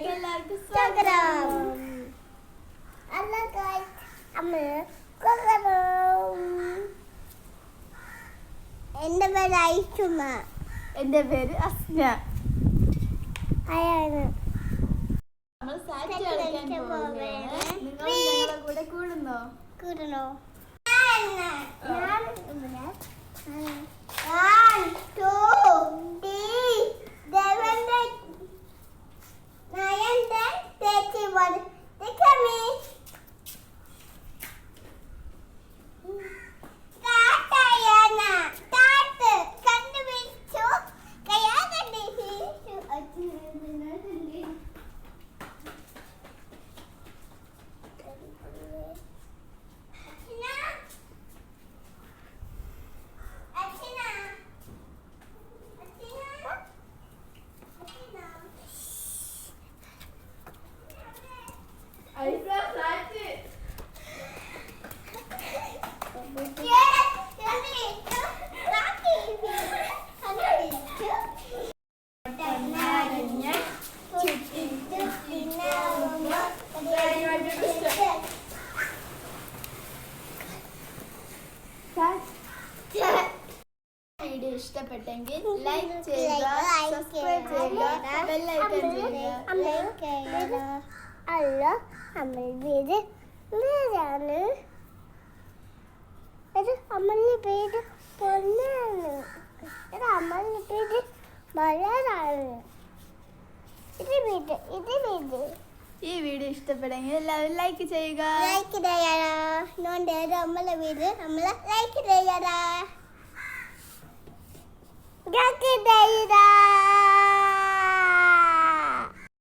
വീഡിയോയിലേക്ക് എല്ലാവർക്കും സ്വാഗതം. അല്ല ഗായ്സ് അമ്മ എന്റെ പേര് ഐഷുമ എന്റെ പേര് അസ്ന അയാണ് നമ്മൾ സാറ്റ് കളിക്കാൻ പോവുകയാണ്. നിങ്ങൾ ഞങ്ങളുടെ കൂടെ കൂടുന്നോ? കൂടുന്നോ ഞാൻ വീഡിയോ ഇഷ്ടപ്പെട്ടെങ്കിൽ ലൈക്ക് ചെയ്യുക സബ്സ്ക്രൈബ് ചെയ്യുക ബെല്ലൈക്കൺ ചെയ്യുക. അല്ല അമ്മ പേര് നേരാണ് ഇത് അമ്മന്റെ പേര് പൊന്നാണ് ഇത് അമ്മന്റെ പേര് മലരാണ് ഇത് വീട് ഇത് വീട്. ഈ വീഡിയോ ഇഷ്ടപ്പെട്ടെങ്കിൽ എല്ലാവരും ലൈക്ക് ചെയ്യുക. ലൈക്ക് നോണ്ടേ നമ്മളെ ലൈക്ക് ചെയ്യാനാ